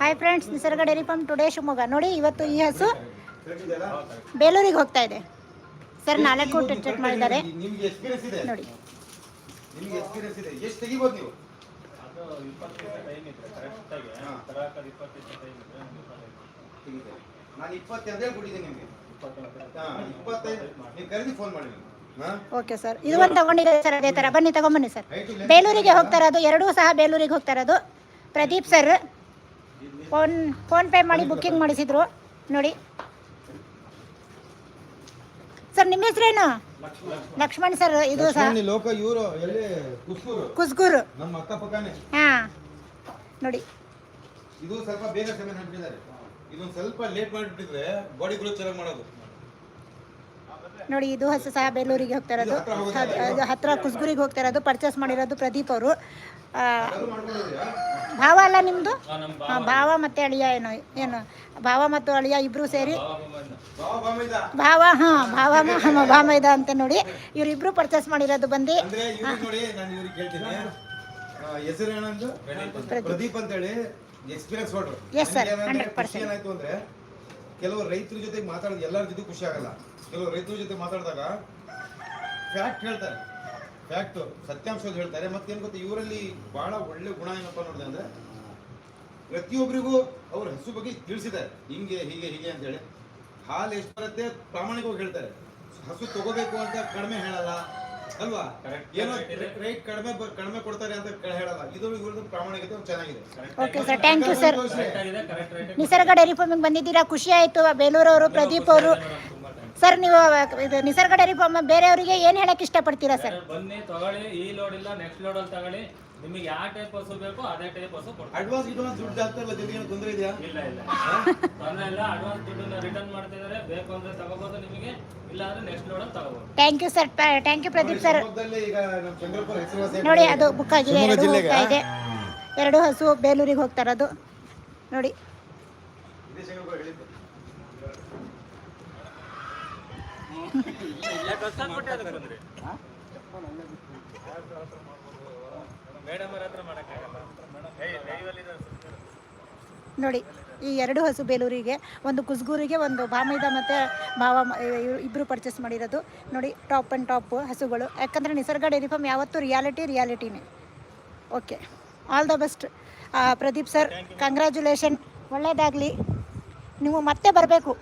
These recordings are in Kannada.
Hi friends Nisarga dairy farm today Shivamogga. ನೋಡಿ ಇವತ್ತು ಈ ಹಸು ಬೇಲೂರಿಗೆ ಹೋಗ್ತಾ ಇದೆ. ಸರ್ ನಾಲ್ಕು ಟ್ರೀಟ್ಮೆಂಟ್ ಮಾಡಿದ್ದಾರೆ. ನಿಮ್ಗೆ ಎಕ್ಸ್ಪೀರಿಯನ್ಸ್ ಇದೆ? ನೋಡಿ. ನಿಮ್ಗೆ ಎಕ್ಸ್ಪೀರಿಯನ್ಸ್ ಇದೆ? ಎಷ್ಟು ತೆಗಿಬೋದು ನೀವು? ತೆಗಿತಾರೆ. ನಾನು ಇಪ್ಪತ್ತೆರಡು ಹೇಳ್ಕೊಟ್ಟಿದ್ದೀನಿ ನಿಮಗೆ. ಹಾ ಇಪ್ಪತ್ತೈದು. ನೀವು ಕರೆದಿ ಫೋನ್ ಮಾಡಿ ಹಾ? ಓಕೆ ಸರ್ ಇದು ಒಂದು ತಗೊಂಡಿದ್ದಾರೆ ಸರ್ ಅದೇ ಥರ ಬನ್ನಿ ತಗೊಂಬನ್ನಿ ಸರ್ ಬೇಲೂರಿಗೆ ಹೋಗ್ತಾ ಇರೋದು ಎರಡೂ ಸಹ ಬೇಲೂರಿಗೆ ಹೋಗ್ತಾ ಇರೋದು. Pradeep sir phone PhonePe ಮಾಡಿ ಬುಕ್ಕಿಂಗ್ ಮಾಡಿಸಿದ್ರು ನೋಡಿ. ಸರ್ ನಿಮ್ಮ ಹೆಸರೇನು ಲಕ್ಷ್ಮಣ್ ಸರ್ ಇದು ಸರ್. ಕುಸ್ಗೂರು ಹಾಂ ನೋಡಿ. ಇದು ಸ್ವಲ್ಪ ಬೇಗ ಸಮಯ ಇದೊಂದು ಸ್ವಲ್ಪ ಲೇಟ್ ಮಾಡಿಬಿಟ್ಟಿದ್ರೆ ಬಾಡಿ ಗ್ರೋತ್ ಚೆನ್ನಾಗಿ ಮಾಡೋದು. ನೋಡಿ ಇದು ಹಸು ಸಹ ಬೇಲೂರಿಗೆ ಹೋಗ್ತಾ ಇರೋದು. ಹತ್ರ ಕುಸ್ಗುರಿಗೆ ಹೋಗ್ತಾ ಇರೋದು. ಪರ್ಚೇಸ್ ಮಾಡಿರೋದು ಪ್ರದೀಪ್ ಅವರು. ಭಾವ ಅಲ್ಲ ನಿಮ್ಮದು ಭಾವ. ಮತ್ತು ಅಳಿಯ ಏನು ಏನು? ಭಾವ ಮತ್ತು ಅಳಿಯ ಇಬ್ಬರು ಸೇರಿ? ಭಾವ ಹಾ ಭಾವ ಹಾಂ ಭಾವ ಭಾಮ ಇದ ಅಂತ ನೋಡಿ. ಇವ್ರಿಬ್ರು ಪರ್ಚೇಸ್ ಮಾಡಿರೋದು ಬಂದು. ಪ್ರದೀಪ್. ಅಂತ ಹೇಳಿ ಎಕ್ಸ್ಪೀರಿಯನ್ಸ್ ಹೊಡ್ರು ಪರ್ಸೆಂಟ್ ಏನಾಯ್ತು ನನಗೆ ಕೆಲವು ರೈತರ ಜೊತೆ ಮಾತಾಡಿದ ಎಲ್ಲರ ಜೊತೆ ಖುಷಿ ಆಗಲ್ಲ. ಕೆಲವು ರೈತರ ಜೊತೆ ಮಾತಾಡಿದಾಗ ಫ್ಯಾಕ್ಟ್ ಹೇಳ್ತಾರೆ. ಫ್ಯಾಕ್ಟ್ ಸತ್ಯಾಂಶ ಹೇಳ್ತಾರೆ. ಮತ್ತೇನು ಗೊತ್ತಾ? ಇವರಲ್ಲಿ ಬಹಳ ಒಳ್ಳೆ ಗುಣ ಏನಪ್ಪ ನೋಡಿದೆ ಅಂದ್ರೆ ಪ್ರತಿಯೊಬ್ಬರಿಗೂ ಅವ್ರ ಹಸು ಬಗ್ಗೆ ತಿಳಿಸಿದ್ದಾರೆ. ಹಿಂಗೆ, ಹೀಗೆ ಹೀಗೆ ಅಂತ ಹೇಳಿ. ಹಾಲು ಎಷ್ಟು ಬರುತ್ತೆ? ಪ್ರಾಮಾಣಿಕವಾಗಿ ಹೇಳ್ತಾರೆ. ಹಸು ತಗೋಬೇಕು ಅಂತ ಕಡಿಮೆ ಹೇಳಲ್ಲ. ಅಲ್ವಾ? ಏನೋ ರೇಟ್ ಕಡಿಮೆ ಕಡಿಮೆ ಕೊಡ್ತಾರೆ ಅಂತ ಹೇಳಲ್ಲ. ಇದು ಇವ್ರದ್ದು ಪ್ರಾಮಾಣಿಕತೆ ಚೆನ್ನಾಗಿದೆ. Okay sir thank you sir Nisarga dairy farming ಬಂದಿದ್ದೀರಾ? ಖುಷಿ ಆಯಿತು ಬೇಲೂರವರು ಪ್ರದೀಪ್ ಅವರು. ಸರ್ ನೀವು ಇದು ನಿಸರ್ಗ ಡೈರಿ ಫಾರ್ಮ್ ಬೇರೆಯವರಿಗೆ ಏನು ಹೇಳಕ್ಕೆ ಇಷ್ಟಪಡ್ತೀರಾ ಸರ್? ಬನ್ನಿ ತಗೊಳ್ಳಿ ಈ ಲೋಡ್ ಇಲ್ಲ ನೆಕ್ಸ್ಟ್ ಲೋಡ್ ಅಲ್ಲಿ ತಗೊಳ್ಳಿ. ನಿಮಗೆ ಯಾವ ಟೈಪ್ ಹಸು ಬೇಕೋ ಅದೇ ಟೈಪ್ ಹಸು ಕೊಡ್ತೀವಿ. ಅಡ್ವಾನ್ಸ್ ಗಿಡ್ವಾನ್ಸ್ ದುಡ್ಡು ಆಗ್ತಾರಲ್ಲ ಜೊತೆಗೆ ಏನು ತೊಂದರೆ ಇದೆಯಾ? ಇಲ್ಲ ಇಲ್ಲ. ಬನ್ನಿ ಇಲ್ಲ ಅಡ್ವಾನ್ಸ್ ದುಡ್ಡನ್ನ ರಿಟರ್ನ್ ಮಾಡ್ತಿದ್ದಾರೆ. ಬೇಕು ಅಂದ್ರೆ ತಗೋಬಹುದು ನಿಮಗೆ ಇಲ್ಲ ಅಂದ್ರೆ ನೆಕ್ಸ್ಟ್ ಲೋಡ್ ಅಲ್ಲಿ ತಗೋಬಹುದು thank you sir thank you Pradeep sir ಈಗ ನಮ್ಮ ಚಂದ್ರಪುರ ಹೆಸರುವಾಸಿ ನೋಡಿ ಅದು ಬುಕ್ ಆಗಿದೆ. ಎರಡು? ಹೋಗ್ತಾ ಇದೆ. ಎರಡು ಹಸು ಬೇಲೂರಿಗೆ ಹೋಗ್ತಾ ಇರೋದು. ನೋಡಿ ಇದೇ ಚಂದ್ರಪುರ ಹೇಳಿದ್ದು ಮೇಡಮ್ ಅವ್ರ ಹತ್ರ ಮಾಡಕ್ಕಾಗಲ್ಲ ನೋಡಿ, ಈ ಎರಡು ಹಸು ಬೇಲೂರಿಗೆ, ಒಂದು ಕುಸ್ಗೂರಿಗೆ, ಒಂದು ಬಾಮೈದ ಮತ್ತು ಭಾವ ಇಬ್ಬರು ಪರ್ಚೇಸ್ ಮಾಡಿರೋದು. ನೋಡಿ ಟಾಪ್ ಆ್ಯಂಡ್ ಟಾಪ್ ಹಸುಗಳು. ಯಾಕಂದರೆ ನಿಸರ್ಗ ಡೈರಿ ಫಾರ್ಮ್ ಯಾವತ್ತೂ reality ರಿಯಾಲಿಟಿನೇ okay all the best Pradeep sir congratulation ಒಳ್ಳೆಯದಾಗಲಿ ನೀವು ಮತ್ತೆ ಬರಬೇಕು.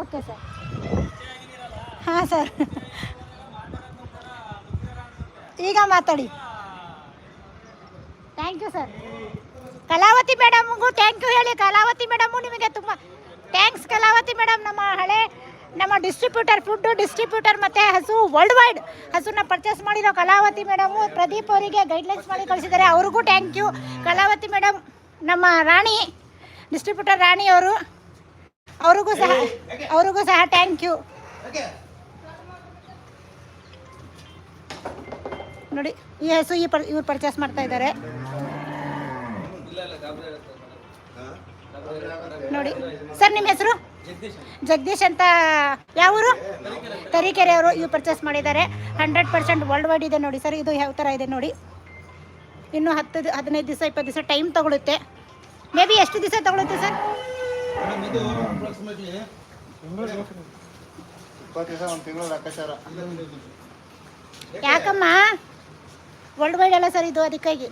ಓಕೆ ಸರ್ ಹಾಂ ಸರ್. ಈಗ ಮಾತಾಡಿ. ಥ್ಯಾಂಕ್ ಯು ಸರ್ ಕಲಾವತಿ ಮೇಡಮ್ಗೂ ಥ್ಯಾಂಕ್ ಯು ಹೇಳಿ. ಕಲಾವತಿ ಮೇಡಮು ನಿಮಗೆ ತುಂಬ ಥ್ಯಾಂಕ್ಸ್ ಕಲಾವತಿ ಮೇಡಮ್. ನಮ್ಮ ಹಳೆ ನಮ್ಮ ಡಿಸ್ಟ್ರಿಬ್ಯೂಟರ್ ಫುಡ್ ಡಿಸ್ಟ್ರಿಬ್ಯೂಟರ್ ಮತ್ತು ಹಸು ವರ್ಲ್ಡ್ ವೈಡ್ ಹಸುನ ಪರ್ಚೇಸ್ ಮಾಡಿರೋ ಕಲಾವತಿ ಮೇಡಮು ಪ್ರದೀಪ್ ಅವರಿಗೆ ಗೈಡ್ಲೈನ್ಸ್ ಮಾಡಿ ಕಳಿಸಿದ್ದಾರೆ. ಅವ್ರಿಗೂ ಥ್ಯಾಂಕ್ ಯು ಕಲಾವತಿ ಮೇಡಮ್ ನಮ್ಮ ರಾಣಿ ಡಿಸ್ಟ್ರಿಬ್ಯೂಟರ್ ರಾಣಿ ಅವರು ಅವ್ರಿಗೂ ಸಹ ಅವ್ರಿಗೂ ಸಹ ಥ್ಯಾಂಕ್ ಯು ನೋಡಿ, ಈ ಹಸು ಈ ಪರ್, ಇವ್ರು ಪರ್ಚೇಸ್ ಮಾಡ್ತಾ ಇದ್ದಾರೆ ನೋಡಿ, ಸರ್, ನಿಮ್ಮ ಹೆಸರು? ಜಗದೀಶ್ ಅಂತ ಯಾವ ಊರು? ತರೀಕೆರೆ ಅವರು ಇವು ಪರ್ಚೇಸ್ ಮಾಡಿದ್ದಾರೆ. ಹಂಡ್ರೆಡ್ ಪರ್ಸೆಂಟ್ ವರ್ಲ್ಡ್ ವೈಡ್ ಇದೆ ನೋಡಿ ಸರ್, ಇದು ಯಾವ ಥರ ಇದೆ ನೋಡಿ. ಇನ್ನು ಹತ್ತು ಹದಿನೈದು ದಿವಸ, ಇಪ್ಪತ್ತು ದಿವಸ ಟೈಮ್ ತಗೊಳುತ್ತೆ. ಮೇ ಬಿ ಎಷ್ಟು ದಿವಸ ತಗೊಳುತ್ತೆ ಸರ್? ಯಾಕಮ್ಮ? ವರ್ಲ್ಡ್ ವೈಡ್ ಅಲ್ಲ ಸರ್ ಇದು ಅದಕ್ಕಾಗಿ.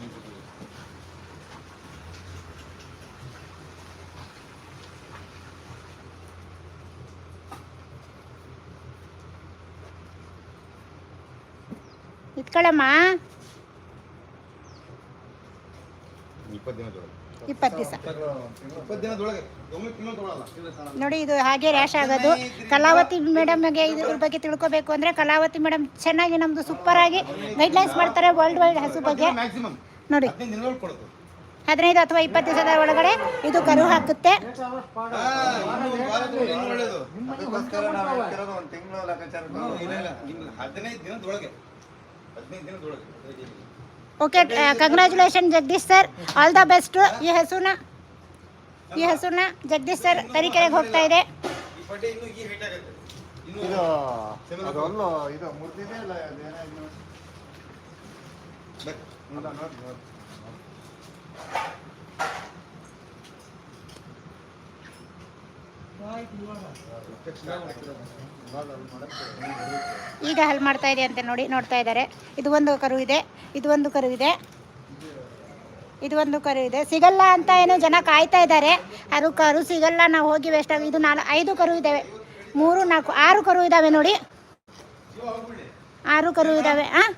ಇಟ್ಕೊಳ್ಳಮ್ಮ ಇಪ್ಪತ್ತು ದಿವಸ. ನೋಡಿ ಇದು ಹಾಗೆ ರ್ಯಾಶ್ ಆಗೋದು. ಕಲಾವತಿ ಮೇಡಮ್ಗೆ ಇದ್ರ ಬಗ್ಗೆ ತಿಳ್ಕೊಬೇಕು ಅಂದರೆ ಕಲಾವತಿ ಮೇಡಮ್ ಚೆನ್ನಾಗಿ ನಮ್ಮದು ಸೂಪರಾಗಿ ಗೈಡ್ಲೈನ್ಸ್ ಮಾಡ್ತಾರೆ ವರ್ಲ್ಡ್ ವೈಡ್ ಹಸು ಬಗ್ಗೆ. ನೋಡಿ. ಹದಿನೈದು ಅಥವಾ ಇಪ್ಪತ್ತು ದಿವಸದ ಒಳಗಡೆ ಇದು ಕರು ಹಾಕುತ್ತೆ. ಹದಿನೈದು ದಿನದೊಳಗೆ. ಹದಿನೈದು ದಿನದೊಳಗೆ. Okay congratulation Jagadish sir all the best ಈ ಹಸುನ ಈ ಹಸುನ ಜಗದೀಶ್ ಸರ್ ತರೀಕೆರೆಗೆ ಹೋಗ್ತಾ ಇದೆ ಈ ಪಡ್ಡೆ ಇನ್ನೂ ಈ ಹೈಟ್ ಆಗುತ್ತೆ ಇನ್ನು ಇದು ಅದು ಅಲ್ಲೋ ಇದು ಮುರಿದಿದೆ ಇಲ್ಲ ಅದೇನೋ ಇದು ಬೇಕು. ನೋಡ ನೋಡಿ ನೋಡಿ ಈಗ ಹಲ್ ಮಾಡ್ತಾ ಇದೆ ಅಂತ ನೋಡಿ, ನೋಡ್ತಾ ಇದ್ದಾರೆ. ಇದು ಒಂದು ಕರು ಇದೆ, ಇದು ಒಂದು ಕರು ಇದೆ, ಇದು ಒಂದು ಕರು ಇದೆ. ಸಿಗಲ್ಲ ಅಂತ ಏನೋ ಜನ ಕಾಯ್ತಾ ಇದ್ದಾರೆ. ಅದು ಕರು ಸಿಗಲ್ಲ, ನಾವು ಹೋಗಿ ವೇಸ್ಟ್ ಆಗಿ ಇದು ನಾಲ್ಕು ಐದು ಕರು ಇದ್ದಾವೆ ಮೂರು, ನಾಲ್ಕು ಆರು ಕರು ಇದ್ದಾವೆ ನೋಡಿ. ಆರು ಕರು ಇದ್ದಾವೆ ಹಾಂ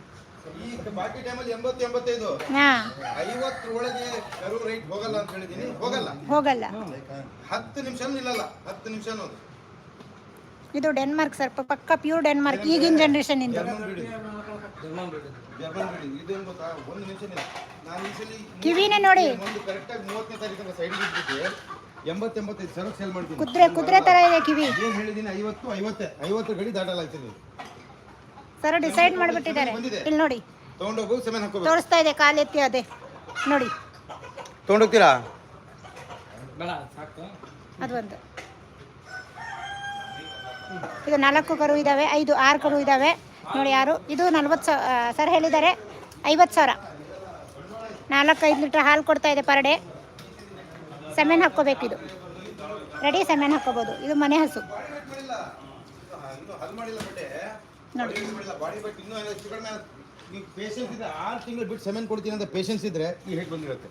ಬಾಕಿ ಟೈಮಲ್ಲಿ ಎಂಬತ್ತು ಎಂಬತ್ತೈದು. ಹಾಂ. ಐವತ್ತರ ಒಳಗೆ ಕರು ರೈಟ್ ಹೋಗಲ್ಲ ಅಂತ ಹೇಳಿದೀನಿ. ಹೋಗಲ್ಲ. ಹೋಗಲ್ಲ. ಹತ್ತು ನಿಮಿಷನೂ ನಿಲ್ಲಲ್ಲ ಹತ್ತು ನಿಮಿಷನೂ. ಇದು ಡೆನ್ಮಾರ್ಕ್ ಸರ್. ಪಕ್ಕ ಪ್ಯೂರ್ ಡೆನ್ಮಾರ್ಕ್. ಈಗಿನ ಜನರೇಷನ್ ಇಂದ. ಕಿವಿನೇ ನೋಡಿ. ಕುದುರೆ ಕುದುರೆ ತರ ಇದೆ ಕಿವಿ. Sir decide ಮಾಡ್ಬಿಟ್ಟಿದ್ದಾರೆ. ಇಲ್ಲಿ ನೋಡಿ. ತೊಗೊಂಡೋಗು ಸೆಮೆನ್ ಹಾಕೋಬೇಕು. ತೋರಿಸ್ತಾ ಇದೆ ಕಾಲೆತ್ತಿ ಅದೇ. ನೋಡಿ. ತೊಗೊಂಡೋಗ್ತೀರಾ? ಬೇಡ ಸಾಕು. ಅದು ಒಂದು. ಇದು ನಾಲ್ಕು ಕರು ಇದಾವೆ ಐದು ಆರು ಕರು ಇದಾವೆ. ನೋಡಿ ಯಾರು? ಇದು ನಲ್ವತ್ತು ಸಾವಿರ ಸರ್ ಹೇಳಿದ್ದಾರೆ ಐವತ್ತು ಸಾವಿರ. ನಾಲ್ಕು ಐದು ಲೀಟ್ರ್ ಹಾಲು ಕೊಡ್ತಾ ಇದೆ ಪರ್ ಡೇ. ಸೆಮೆನ್ ಹಾಕ್ಕೋಬೇಕು ಇದು. ರೆಡಿ ಸೆಮೆನ್ ಹಾಕ್ಕೋಬೋದು. ಇದು ಮನೆ ಹಸು. ನೋಡಿ. ಮಾಡಿಲ್ಲ ಬಾಡಿ ಬಟ್ ಇನ್ನೂ ಏನೋ ಹೆಚ್ಚು ಕಡಿಮೆ ನೀವು ಪೇಷನ್ಸ್ ಇದ್ರೆ ಆರು ತಿಂಗಳು ಬಿಟ್ಟು ಸೆಮೆನ್ ಕೊಡ್ತೀನಿ ಅಂತ ಪೇಷನ್ಸ್ ಇದ್ರೆ ಈ ಹೇಟ್ ಬಂದಿರುತ್ತೆ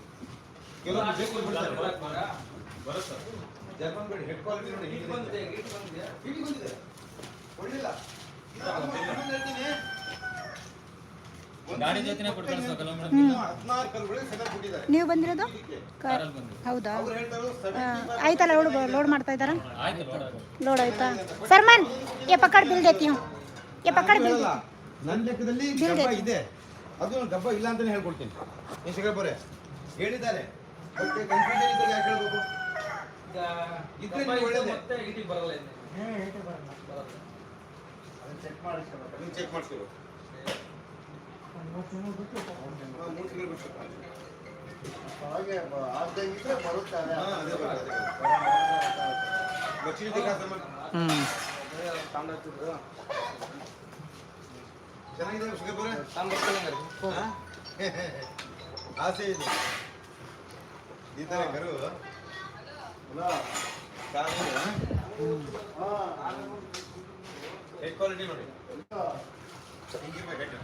ಕೆಲವರು ಬೇಕು ಬಿಡ್ತಾರೆ. ಜರ್ಮನ್ ಬೇಡಿ ಹೆಡ್ ಕ್ವಾಲಿಟಿ ನೋಡಿ ಹೀಗೆ ಬಂದಿದೆ ಹೀಗೆ ಬಂದಿದೆ ಒಳ್ಳಿಲ್ಲ ಇದು almost ಇನ್ನೊಂದು ಹೇಳ್ತೀನಿ ಒಂದು ಗಾಡಿ ಜೊತೆನೇ ಕೊಟ್ಟು ಕಳ್ಸೋಕಲ್ಲ ಮೇಡಮ್ ಇನ್ನು ಹದಿನಾರು ಕಲ್ಲುಗಳಿಗೆ ಸೆಮೆನ್ ಕೊಟ್ಟಿದ್ದಾರೆ ನೀವು ಬಂದಿರೋದು ಕ- ಕಾರಲ್ಲಿ ಬಂದು ಹೌದಾ ಅವ್ರು ಹೇಳ್ತಾರೆ ಆ, ಸೆವೆನ್ ಆಯ್ತಲ್ಲ ಲೋಡ್ ಲೋಡ್ ಮಾಡ್ತಾ ಇದ್ದಾರಾ ಆಯ್ತು ನೋಡೋದು ಲೋಡ್ ಆಯ್ತಾ ಸರ್ಮನ್ ये पकड़ बिल देती हूँ ये पकड़ बिल ಹೇಳಲ್ಲ ನನ್ನ ಲೆಕ್ಕದಲ್ಲಿ ಗಬ್ಬ ಇದೆ. ಅದು ಗಬ್ಬ ಇಲ್ಲ ಅಂತಾನೆ ಹೇಳ್ಕೊಡ್ತೀನಿ. ಏನ್ ಶಿಖರಪ್ಪರೇ ಹೇಳಿದ್ದಾರೆ. ಕನ್ಫ್ಯೂಷನ್ ಇದ್ದಾಗ ಯಾಕೆ ಹೇಳ್ಬೇಕು ಇದ್ರೆ ನೀವು ಒಳ್ಳೇದೇ. ಚೆಕ್ ಮಾಡಿಸ್ಕೊಬೇಕು. ಚೆಕ್ ಮಾಡಿಸ್ಕೊಬೇಕು. ಹಾಗೆ ಆಗ್ದಂಗಿದ್ರೆ ಬರುತ್ತಾರೆ. ಚೆನ್ನಾಗಿದೆ ಶಿಖರಪ್ಪರೇ ಹಾ? ಆಸೆ ಇದೆ. ಈ ತರ ಕರು. ಅಲ್ಲ ಕ್ವಾಲಿಟಿ ನೋಡಿ. ಹಿಂಗಿರ್ಬೇಕು ಹೆಡ್.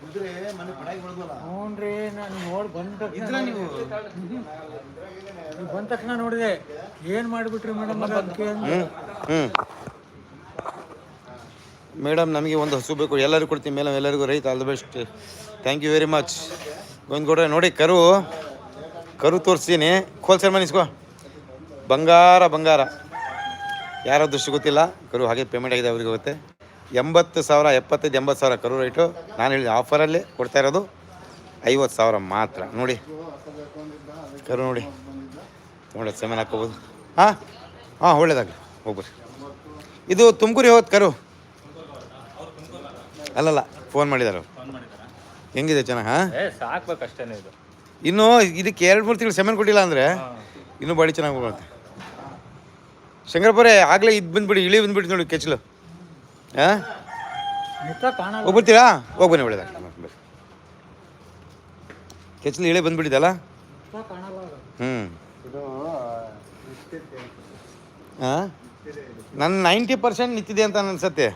ಕುದುರೆ ಮನೆ ಪಡಾಗಿ ಹೊಡೆದ್ವಲ್ಲ ಹ್ಞೂನ್ರಿ ನಾನು ನೋಡಿ ಬಂದ ಇದ್ರ ತಕ್ಷಣ ನೀವು ನೀವು ಬಂದ ತಕ್ಷಣ ನೋಡಿದೆ. ಏನು ಮಾಡಿಬಿಟ್ರಿ ಮೇಡಮ್ ಅದಕ್ಕೆ ಹ್ಮ್ ಹ್ಮ್. ಮೇಡಮ್ ನಮಗೆ ಒಂದು ಹಸು ಬೇಕು. ಎಲ್ಲರಿಗೂ ಕೊಡ್ತೀನಿ. ಮೇಡಮ್ ಎಲ್ಲರಿಗೂ ರೈತ all the best thank you very much ಗೋವಿಂದಗೌಡ್ರೆ ನೋಡಿ ಕರು. ಕರು ತೋರಿಸ್ತೀನಿ. ಕೋಲ್ಸರ್ ಮನಿಸ್ಕೋ ಬಂಗಾರ ಬಂಗಾರ. ಯಾರೋ ದೃಷ್ಟಿ ಗೊತ್ತಿಲ್ಲ. ಕರು ಹಾಗೆ ಪೇಮೆಂಟ್ ಆಗಿದೆ ಅವ್ರಿಗೆ ಹೋಗುತ್ತೆ ಎಂಬತ್ತು ಸಾವಿರ ಎಪ್ಪತ್ತೈದು ಎಂಬತ್ತು ಸಾವಿರ ಕರು ರೇಟು ನಾನು ಹೇಳಿದ ಆಫರಲ್ಲಿ ಕೊಡ್ತಾ ಇರೋದು ಐವತ್ತು ಸಾವಿರ ಮಾತ್ರ. ನೋಡಿ. ಕರು ನೋಡಿ. ನೋಡಿ ಸೆಮೆನ್ ಹಾಕೋಬೋದು ಹಾಂ? ಹಾಂ ಒಳ್ಳೇದಾಗಲಿ. ಹೋಗ್ಬೋದು ಇದು ತುಮಕೂರಿಗೆ ಹೋದ್ ಕರು. ಅಲ್ಲಲ್ಲ ಫೋನ್ ಮಾಡಿದಾರೆ ಹೆಂಗಿದೆ ಚೆನ್ನಾಗಿ ಇದು. ಇನ್ನು ಇದಕ್ಕೆ ಎರಡು ಮೂರು ತಿಂಗಳು ಸೆಮೆನ್ ಕೊಟ್ಟಿಲ್ಲ ಅಂದರೆ ಇನ್ನೂ ಬಾಡಿ ಚೆನ್ನಾಗಿ ಹೋಗುತ್ತೆ. ಶಂಕರಪುರೇ ಆಗಲೇ ಇದು ಬಂದುಬಿಡಿ ಇಳಿ ಬಂದುಬಿಡಿ ನೋಡಿ ಕೆಚ್ಚಲು. ಹಾಂ ಮುಖ ಕಾಣಲ್ಲ ಹೋಗ್ಬಿಡ್ತೀರಾ ಹೋಗಿ ಬನ್ನಿ ಒಳ್ಳೇದಾಗ ಬರ್ರಿ ಕೆಚ್ಚಲು ಇಳಿ ಬಂದ್ಬಿಟ್ಟಿದ್ದಲ್ಲ ಮುಖ ಕಾಣಲ್ಲ ಅದು. ಹ್ಞೂ ಇದು ನಿಶ್ಚಿತ ಹಾಂ ನನ್ನ ನೈಂಟಿ ಪರ್ಸೆಂಟ್ ನಿಂತಿದೆ ಅಂತ ಅನ್ಸತ್ತೆ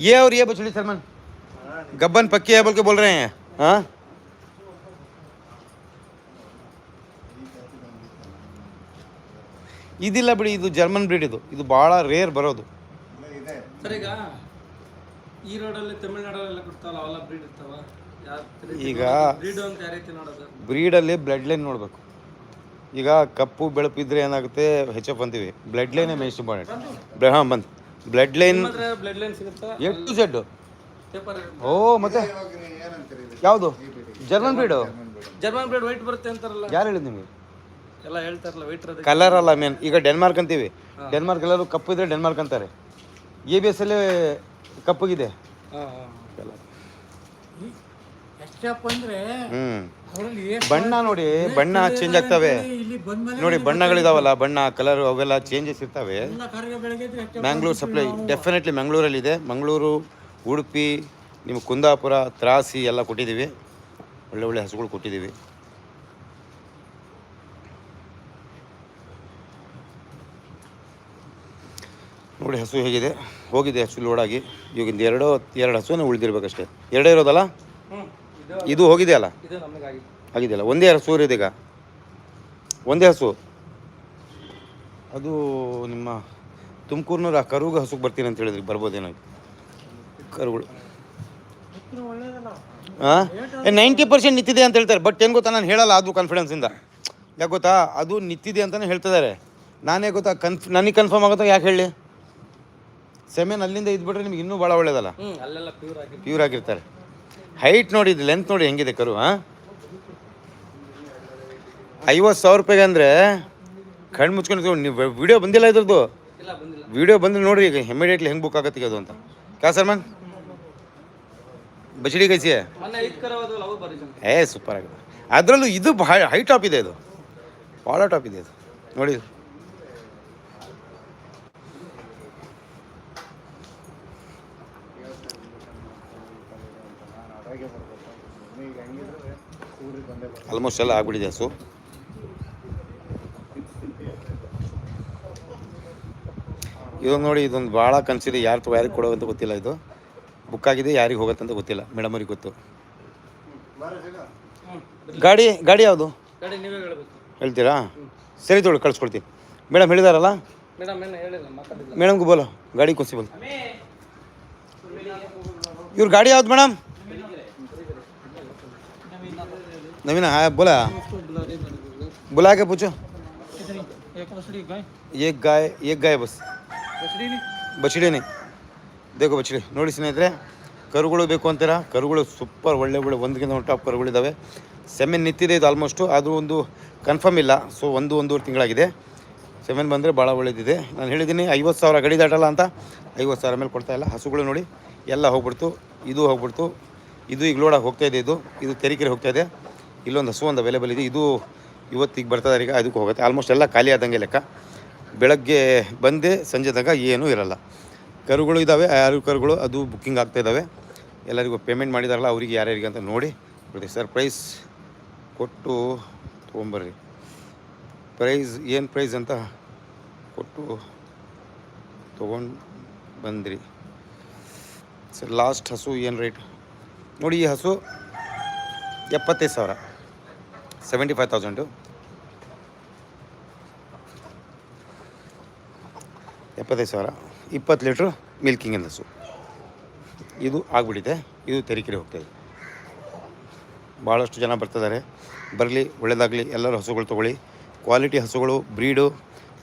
ये और ये बछड़ी सलमान गब्बन पक्की है बोल के बोल रहे हैं हाँ ಇದಿಲ್ಲ ಬಿಡಿ ಇದು ಜರ್ಮನ್ ಬ್ರೀಡ್ ಇದು. ಇದು ಭಾಳ ರೇರ್ ಬರೋದು. ಇದೆ ಸರ್ ಈಗ ಈ ರೋಡಲ್ಲಿ ತಮಿಳ್ನಾಡಲ್ಲೆಲ್ಲ ಕೊಡ್ತಾವಲ್ಲ ಅವೆಲ್ಲ ಬ್ರೀಡ್ ಇರ್ತಾವ? ಈಗ ಬ್ರೀಡ್ ಅಂತ ಯಾವ ರೀತಿ ನೋಡೋದು ಬ್ರೀಡಲ್ಲಿ ಬ್ಲಡ್ ಲೈನ್ ನೋಡಬೇಕು. ಈಗ ಕಪ್ಪು ಬೆಳಪಿದ್ರೆ ಏನಾಗುತ್ತೆ ಹೆಚ್ ಎಫ್ ಅಂತೀವಿ. ಬ್ಲಡ್ ಲೈನ್ ಮೇಸ್ಟ್ ಇಂಪಾರ್ಟೆಂಟ್ ಹಾಂ ಬಂದು. ಬ್ಲಡ್ ಲೈನ್ ಬ್ಲಡ್ ಲೈನ್ ಸಿಗುತ್ತಾ? ಎ ಟು ಝೆಡ್ ಓ ಮತ್ತೆ? ಯಾವುದು? German breed German breed white ಬರುತ್ತೆ ಅಂತಾರಲ್ಲ. ಯಾರು ಹೇಳಿದ್ ನಿಮಗೆ? ಎಲ್ಲ ಹೇಳ್ತಾರಲ್ಲ ವೈಟ್ ಇರೋದಕ್ಕೆ ಕಲರ್ ಅಲ್ಲ ಮೇನ್ ಈಗ ಡೆನ್ಮಾರ್ಕ್ ಅಂತೀವಿ. ಡೆನ್ಮಾರ್ಕ್ ಎಲ್ಲರೂ ಕಪ್ಪು ಇದ್ರೆ ಡೆನ್ಮಾರ್ಕ್ ಅಂತಾರೆ. ಎ ಬಿ ಎಸ್ ಅಲ್ಲಿ ಕಪ್ಪಗಿದೆ ಹಾಂ ಹಾಂ. ಎಷ್ಟಪ್ಪ ಅಂದ್ರೆ ಹ್ಮ್. ಅವರಲ್ಲಿ ಬಣ್ಣ ನೋಡಿ ಬಣ್ಣ ಚೇಂಜ್ ಆಗ್ತವೆ. ಇಲ್ಲಿ ಇಲ್ಲಿ ಬಂದ್ಮೇಲೆ ನೋಡಿ ಬಣ್ಣಗಳಿದಾವಲ್ಲ ಬಣ್ಣ ಕಲರ್ ಅವೆಲ್ಲ ಚೇಂಜಸ್ ಇರ್ತವೆ. ಎಲ್ಲ ಕರ್ಗೆ ಬೆಳಗ್ಗೆ ಎದ್ದು ಹೆಚ್ಚು ಮ್ಯಾಂಗ್ಳೂರ್ ಸಪ್ಲೈ ಡೆಫಿನೆಟ್ಲಿ ಮಂಗಳೂರಲ್ಲಿದೆ ಮಂಗಳೂರು ಉಡುಪಿ ನಿಮ್ಮ ಕುಂದಾಪುರ ತ್ರಾಸಿ ಎಲ್ಲ ಕೊಟ್ಟಿದ್ದೀವಿ. ಒಳ್ಳೆ ಒಳ್ಳೆ ಹಸುಗಳು ಕೊಟ್ಟಿದ್ದೀವಿ. ನೋಡಿ ಹಸು ಹೇಗಿದೆ? ಹೋಗಿದೆ ಹಸು ಲೋಡಾಗಿ ಇವಾಗಿಂದ ಎರಡು ಎರಡು ಹಸುನೇ ಉಳಿದಿರ್ಬೇಕಷ್ಟೇ. ಎರಡೇ ಇರೋದಲ್ಲ? ಇದು ಹೋಗಿದೆ ಹೋಗಿದೆಯಲ್ಲ ಆಗಿದೆಯಲ್ಲ ಒಂದೇ ಹಸು ಈಗ. ಒಂದೇ ಹಸು? ಅದು ನಿಮ್ಮ ತುಮಕೂರಿನವ್ರು ಆ ಕರುಗೆ ಹಸುಗೆ ಬರ್ತೀನಿ ಅಂತ ಹೇಳಿದ್ರಿ. ಬರ್ಬೋದೇನೋ ಕರುಗಳು. ಹಾಂ ನೈಂಟಿ ಪರ್ಸೆಂಟ್ ನಿಂತಿದೆ ಅಂತ ಹೇಳ್ತಾರೆ. ಬಟ್ ಏನು ಗೊತ್ತಾ ನಾನು ಹೇಳಲ್ಲ ಅದು ಕಾನ್ಫಿಡೆನ್ಸಿಂದ ಯಾಕೆ ಗೊತ್ತಾ ಅದು ನಿಂತಿದೆ ಅಂತಲೇ ಹೇಳ್ತಿದ್ದಾರೆ ನಾನೇ ಗೊತ್ತಾ ಕನ್ಫ್ ನನಗೆ ಕನ್ಫರ್ಮ್ ಆಗುತ್ತಾ ಯಾಕೆ ಹೇಳಿ ಸೆಮೆನ್ ಅಲ್ಲಿಂದ ಇದ್ಬಿಟ್ರೆ ನಿಮ್ಗೆ ಇನ್ನೂ ಭಾಳ ಒಳ್ಳೇದಲ್ಲ? ಪ್ಯೂರ್ ಆಗಿ ಪ್ಯೂರ್ ಆಗಿರ್ತಾರೆ. ಹೈಟ್ ನೋಡಿ ಇದು ಲೆಂತ್ ನೋಡಿ ಹೆಂಗಿದೆ ಕರು ಹಾಂ? ಐವತ್ತು ಸಾವಿರ ರೂಪಾಯಿಗೆ ಅಂದರೆ ಕಣ್ಣು ಮುಚ್ಕೊಂಡು ನೀವು ವಿಡಿಯೋ ಬಂದಿಲ್ಲ ಇದ್ರದ್ದು? ವಿಡಿಯೋ ಬಂದ್ರೆ ನೋಡ್ರಿ ಈಗ ಇಮಿಡಿಯೇಟ್ಲಿ ಹೆಂಗೆ ಬುಕ್ ಆಗತ್ತೆ ಈಗ ಅದು ಅಂತ. ಕ್ಯಾ ಸರ್ಮನ್ ಬಚಡಿ ಕೈಸಿಯೇ ಏ ಸೂಪರ್ ಆಗಿದೆ. ಅದರಲ್ಲೂ ಇದು ಹೈ ಹೈ ಟಾಪ್ ಇದೆ ಇದು. ಭಾಳ ಟಾಪ್ ಇದೆ ಇದು. ನೋಡಿ ಇದು. ನಾನು ಅದಾಗೆ ಬರ್ಬೇಕು ಈಗ ಹೆಂಗಿದ್ರೆ ಊರಿಗೆ ಬಂದೇ ಬರ್ತೀನಿ ಆಲ್ಮೋಸ್ಟ್ ಎಲ್ಲ ಆಗ್ಬಿಟ್ಟಿದೆ ಹಸು. ಇದೊಂದು ನೋಡಿ ಇದೊಂದು ಭಾಳ ಕನಸಿದೆ. ಯಾರು ಯಾರಿಗೆ ಕೊಡೋ ಅಂತ ಗೊತ್ತಿಲ್ಲ ಇದು. ಬುಕ್ ಆಗಿದೆ ಯಾರಿಗೆ ಹೋಗುತ್ತೆ ಅಂತ ಗೊತ್ತಿಲ್ಲ. ಮೇಡಮ್ ಅವ್ರಿಗೆ ಗೊತ್ತು. ಗಾಡಿ ಗಾಡಿ ಯಾವುದು? ಗಾಡಿ ನೀವೇ ಹೇಳ್ಬೇಕು. ಹೇಳ್ತೀರಾ? ಸರಿ ತೊಳೆ ಕಳಿಸ್ಕೊಡ್ತೀನಿ. ಮೇಡಮ್ ಹೇಳಿದಾರಲ್ಲ? ಮೇಡಮ್ಗೂ ಬೋಲೋ ಗಾಡಿ ಕೊಸಿ ಬೋಲ್. ಇವ್ರ ಗಾಡಿ ಯಾವ್ದು ಮೇಡಮ್? नवीन हाँ बोला बुला के पूछो एक बछड़ी गाय एक गाय एक गाय बस बछड़ी नहीं ಬಚ್ಚಿಡೇನೆ ದೇಗೋ ಬಚ್ಚಿಡಿ ನೋಡಿ ಸ್ನೇಹಿತರೆ ಕರುಗಳು ಬೇಕು ಅಂತೀರಾ ಕರುಗಳು ಸೂಪರ್ ಒಳ್ಳೆ ಒಳ್ಳೆ ಒಂದಕ್ಕಿಂತ ಒಂದು ಟಾಪ್ ಕರುಗಳಿದ್ದಾವೆ ಸೆಮೆನ್ ನಿಂತಿದೆ ಇದು ಆಲ್ಮೋಸ್ಟು ಅದು ಒಂದು ಕನ್ಫರ್ಮ್ ಇಲ್ಲ ಸೊ ಒಂದು ಒಂದೂವರೆ ತಿಂಗಳಾಗಿದೆ ಸೆಮೆನ್ ಬಂದರೆ ಭಾಳ ಒಳ್ಳೇದಿದೆ ನಾನು ಹೇಳಿದ್ದೀನಿ ಐವತ್ತು ಸಾವಿರ ಗಡಿ ದಾಟಲ್ಲ ಅಂತ ಐವತ್ತು ಸಾವಿರ ಮೇಲೆ ಕೊಡ್ತಾ ಇಲ್ಲ ಹಸುಗಳು ನೋಡಿ ಎಲ್ಲ ಹೋಗ್ಬಿಡ್ತು ಇದು ಹೋಗ್ಬಿಡ್ತು ಇದು ಈಗ ಲೋಡಾಗಿ ಹೋಗ್ತಾ ಇದೆ ಇದು ಇದು ತೆರಿಕೆರೆ ಹೋಗ್ತಾ ಇದೆ ಇಲ್ಲೊಂದು ಹಸು ಒಂದು ಅವೈಲೇಬಲ್ ಇದೆ. ಇದು ಇವತ್ತಿಗೆ ಬರ್ತದೆ ಈಗ ಅದಕ್ಕೆ ಹೋಗುತ್ತೆ. ಆಲ್ಮೋಸ್ಟ್ ಎಲ್ಲ ಖಾಲಿ ಆದಂಗೆ ಲೆಕ್ಕ. ಬೆಳಗ್ಗೆ ಬಂದೆ, ಸಂಜೆ ತನಕ ಏನೂ ಇರಲ್ಲ. ಕರುಗಳು ಇದ್ದಾವೆ ಯಾರು ಕರುಗಳು, ಅದು ಬುಕ್ಕಿಂಗ್ ಆಗ್ತಾ ಇದ್ದಾವೆ ಎಲ್ಲರಿಗೂ ಪೇಮೆಂಟ್ ಮಾಡಿದಾರಲ್ಲ, ಅವರಿಗೆ ಯಾರ್ಯಾರಿಗೆ ಅಂತ ನೋಡಿ. ಬಿಡಿ ಸರ್ ಪ್ರೈಸ್ ಕೊಟ್ಟು ತೊಗೊಂಬರ್ರಿ. ಪ್ರೈಸ್ ಏನು ಪ್ರೈಸ್ ಅಂತ ಕೊಟ್ಟು ತೊಗೊಂಡು ಬಂದ್ರಿ. ಸರ್ ಲಾಸ್ಟ್ ಹಸು ಏನು ರೇಟ್ ನೋಡಿ, ಈ ಹಸು ಎಪ್ಪತ್ತೈದು ಸಾವಿರ. Seventy five thousand. ಎಪ್ಪತ್ತೈದು ಸಾವಿರ. ಇಪ್ಪತ್ತು ಲೀಟ್ರ್ ಮಿಲ್ಕಿಂಗ್ ಹಸು ಇದು ಆಗಿಬಿಟ್ಟಿದೆ. ಇದು ತೆರಿಕೆರೆ ಹೋಗ್ತಾಯಿದೆ ಭಾಳಷ್ಟು ಜನ ಬರ್ತಿದ್ದಾರೆ. ಬರಲಿ ಒಳ್ಳೆಯದಾಗಲಿ ಎಲ್ಲರೂ ಹಸುಗಳು ತೊಗೊಳ್ಳಿ. ಕ್ವಾಲಿಟಿ ಹಸುಗಳು, ಬ್ರೀಡು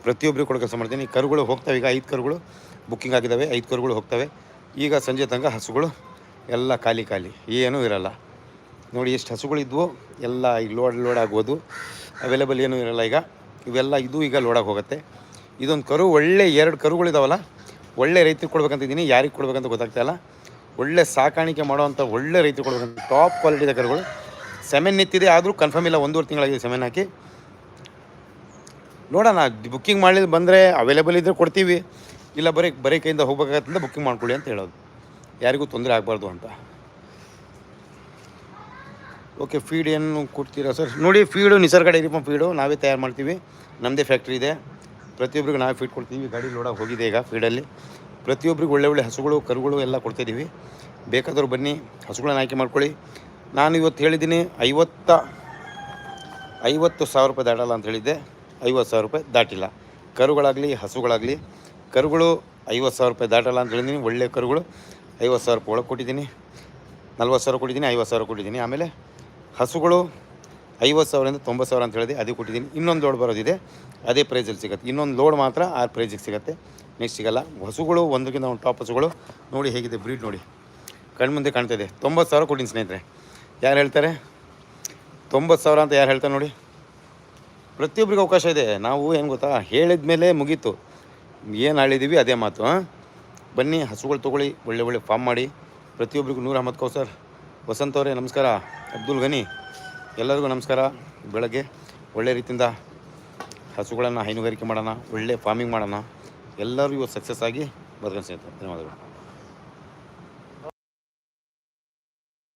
ಪ್ರತಿಯೊಬ್ಬರಿಗೂ ಕೂಡ ಕೆಲಸ ಮಾಡ್ತೀನಿ. ಕರುಗಳು ಹೋಗ್ತವೆ. ಈಗ ಐದು ಕರುಗಳು ಬುಕ್ಕಿಂಗ್ ಆಗಿದ್ದಾವೆ. ಐದು ಕರುಗಳು ಹೋಗ್ತವೆ. ಈಗ ಸಂಜೆ ತನಕ ಹಸುಗಳು ಎಲ್ಲ ಖಾಲಿ ಖಾಲಿ. ಏನೂ ಇರಲ್ಲ. ನೋಡಿ ಎಷ್ಟು ಹಸುಗಳಿದ್ವು ಎಲ್ಲ ಈಗ ಲೋಡ್ ಲೋಡ್ ಆಗ್ಬೋದು ಅವೈಲೇಬಲ್ ಏನೂ ಇರಲ್ಲ ಈಗ. ಇವೆಲ್ಲ ಇದು ಈಗ ಲೋಡಾಗಿ ಹೋಗುತ್ತೆ. ಇದೊಂದು ಕರು, ಒಳ್ಳೆ ಎರಡು ಕರುಗಳಿದಾವಲ್ಲ, ಒಳ್ಳೆ ರೈತರಿಗೆ ಕೊಡ್ಬೇಕಂತಿದ್ದೀನಿ ಯಾರಿಗೆ ಕೊಡ್ಬೇಕಂತ ಗೊತ್ತಾಗ್ತಾ ಇಲ್ಲ. ಒಳ್ಳೆ ಸಾಕಾಣಿಕೆ ಮಾಡುವಂಥ ಒಳ್ಳೆ ರೈತರು ಕೊಡ್ಬೇಕಂತ ಟಾಪ್ ಕ್ವಾಲಿಟಿದ ಕರುಗಳು. ಸೆಮೆನ್ ನಿಂತಿದೆ, ಆದರೂ ಕನ್ಫರ್ಮ್ ಇಲ್ಲ, ಒಂದೂವರೆ ತಿಂಗಳಾಗಿದೆ ಸೆಮೆನ್ ಹಾಕಿ. ನೋಡೋಣ ಬುಕ್ಕಿಂಗ್ ಮಾಡಲಿದ್ದು ಬಂದರೆ ಅವೈಲೇಬಲ್ ಇದ್ದರೆ ಕೊಡ್ತೀವಿ. ಇಲ್ಲ ಬರೀ ಬರೀ ಕೈಯಿಂದ ಹೋಗ್ಬೇಕಾಗತ್ತಂತ ಬುಕ್ಕಿಂಗ್ ಮಾಡ್ಕೊಳ್ಳಿ ಅಂತ ಹೇಳೋದು. ಯಾರಿಗೂ ತೊಂದರೆ ಆಗಬಾರ್ದು ಅಂತ. ಓಕೆ ಫೀಡ್ ಏನು ಕೊಡ್ತೀರಾ ಸರ್ ನೋಡಿ feed Nisarga dairy pump feed ನಾವೇ ತಯಾರು ಮಾಡ್ತೀವಿ. ನಮ್ಮದೇ ಫ್ಯಾಕ್ಟ್ರಿ ಇದೆ. ಪ್ರತಿಯೊಬ್ಬರಿಗೂ ನಾವೇ ಫೀಡ್ ಕೊಡ್ತೀವಿ. ಗಾಡಿ ಲೋಡಾಗಿ ಹೋಗಿದೆ ಈಗ ಫೀಡಲ್ಲಿ ಪ್ರತಿಯೊಬ್ಬರಿಗೂ ಒಳ್ಳೆ ಒಳ್ಳೆ ಹಸುಗಳು, ಕರುಗಳು ಎಲ್ಲ ಕೊಡ್ತಾಯಿದ್ದೀವಿ ಬೇಕಾದವ್ರು ಬನ್ನಿ, ಹಸುಗಳನ್ನ ಆಯ್ಕೆ ಮಾಡ್ಕೊಳ್ಳಿ. ನಾನು ಇವತ್ತು ಹೇಳಿದ್ದೀನಿ ಐವತ್ತ, ಐವತ್ತು ಸಾವಿರ ರೂಪಾಯಿ ದಾಟಲ್ಲ ಅಂತ ಹೇಳಿದ್ದೆ. ಐವತ್ತು ಸಾವಿರ ರೂಪಾಯಿ ದಾಟಿಲ್ಲ. ಕರುಗಳಾಗಲಿ, ಹಸುಗಳಾಗಲಿ, ಕರುಗಳು ಐವತ್ತು ಸಾವಿರ ರೂಪಾಯಿ ದಾಟಲ್ಲ ಅಂತ ಹೇಳಿದ್ದೀನಿ. ಒಳ್ಳೆ ಕರುಗಳು ಐವತ್ತು ಸಾವಿರ ರೂಪಾಯಿ ಒಳಗೆ ಕೊಟ್ಟಿದ್ದೀನಿ. ನಲ್ವತ್ತು ಸಾವಿರ ಕೊಟ್ಟಿದ್ದೀನಿ, ಐವತ್ತು ಸಾವಿರ ಕೊಟ್ಟಿದ್ದೀನಿ. ಆಮೇಲೆ ಹಸುಗಳು ಐವತ್ತು ಸಾವಿರದಿಂದ ತೊಂಬತ್ತು ಸಾವಿರ ಅಂತ ಹೇಳಿದೆ, ಅದೇ ಕೊಟ್ಟಿದ್ದೀನಿ. ಇನ್ನೊಂದು ಲೋಡ್ ಬರೋದಿದೆ, ಅದೇ ಪ್ರೈಸಲ್ಲಿ ಸಿಗುತ್ತೆ. ಇನ್ನೊಂದು ಲೋಡ್ ಮಾತ್ರ ಆ ಪ್ರೈಸಿಗೆ ಸಿಗುತ್ತೆ. ನೆಕ್ಸ್ಟ್ ಸಿಗಲ್ಲ. ಹಸುಗಳು, ಒಂದಕ್ಕಿಂತ ಒಂದು ಟಾಪ್ ಹಸುಗಳು. ನೋಡಿ ಹೇಗಿದೆ ಬ್ರೀಡ್ ನೋಡಿ. ಕಣ್ಮುಂದೆ ಕಾಣ್ತಾ ಇದೆ. ತೊಂಬತ್ತು ಸಾವಿರ ಕೊಟ್ಟಿನಿ ಸ್ನೇಹಿತರೆ. ಯಾರು ಹೇಳ್ತಾರೆ? ತೊಂಬತ್ತು ಸಾವಿರ ಅಂತ ಯಾರು ಹೇಳ್ತಾರೆ ನೋಡಿ. ಪ್ರತಿಯೊಬ್ಬರಿಗೂ ಅವಕಾಶ ಇದೆ. ನಾವು ಏನು ಗೊತ್ತಾ? ಹೇಳಿದ ಮೇಲೆ ಮುಗೀತು. ಏನು ಹೇಳಿದ್ದೀವಿ ಅದೇ ಮಾತು ಬನ್ನಿ, ಹಸುಗಳು ತೊಗೊಳ್ಳಿ, ಒಳ್ಳೆ ಒಳ್ಳೆ ಫಾರ್ಮ್ ಮಾಡಿ. ಪ್ರತಿಯೊಬ್ಬರಿಗೂ ನೂರ ಅಹಮದ್ ಕೌಸರ್ ವಸಂತ್ ಅವರೇ ನಮಸ್ಕಾರ. ಅಬ್ದುಲ್ ಗನಿ, ಎಲ್ಲರಿಗೂ ನಮಸ್ಕಾರ. ಬೆಳಗ್ಗೆ ಒಳ್ಳೆ ರೀತಿಯಿಂದ ಹಸುಗಳನ್ನು ಹೈನುಗಾರಿಕೆ ಮಾಡೋಣ, ಒಳ್ಳೆ ಫಾರ್ಮಿಂಗ್ ಮಾಡೋಣ. ಎಲ್ಲರೂ ಇವತ್ತು ಸಕ್ಸಸ್ ಆಗಿ ಬದುಕೊಂಡು ಧನ್ಯವಾದಗಳು.